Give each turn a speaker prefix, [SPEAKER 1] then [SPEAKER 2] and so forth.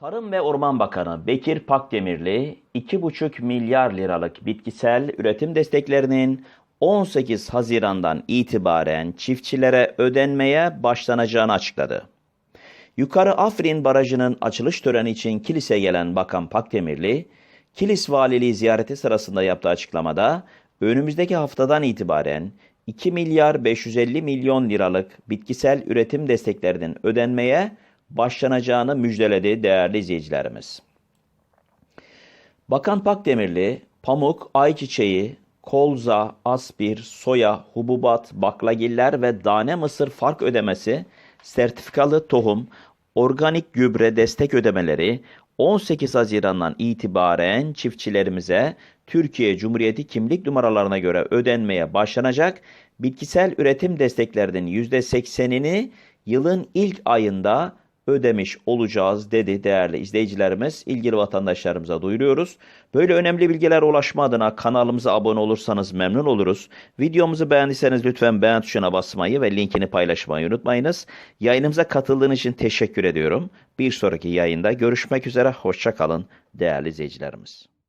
[SPEAKER 1] Tarım ve Orman Bakanı Bekir Pakdemirli 2,5 milyar liralık bitkisel üretim desteklerinin 18 Haziran'dan itibaren çiftçilere ödenmeye başlanacağını açıkladı. Yukarı Afrin Barajı'nın açılış töreni için Kilis'e gelen Bakan Pakdemirli, Kilis Valiliği ziyareti sırasında yaptığı açıklamada önümüzdeki haftadan itibaren 2 milyar 550 milyon liralık bitkisel üretim desteklerinin ödenmeye başlanacağını müjdeledi değerli izleyicilerimiz. Bakan Pakdemirli, pamuk, ayçiçeği, kolza, aspir, soya, hububat, baklagiller ve tane mısır fark ödemesi, sertifikalı tohum, organik gübre destek ödemeleri 18 Haziran'dan itibaren çiftçilerimize Türkiye Cumhuriyeti kimlik numaralarına göre ödenmeye başlanacak. Bitkisel üretim desteklerinin %80'ini yılın ilk ayında ödemiş olacağız dedi değerli izleyicilerimiz. İlgili vatandaşlarımıza duyuruyoruz. Böyle önemli bilgiler ulaşma adına kanalımıza abone olursanız memnun oluruz. Videomuzu beğendiyseniz lütfen beğen tuşuna basmayı ve linkini paylaşmayı unutmayınız. Yayınımıza katıldığınız için teşekkür ediyorum. Bir sonraki yayında görüşmek üzere. Hoşça kalın değerli izleyicilerimiz.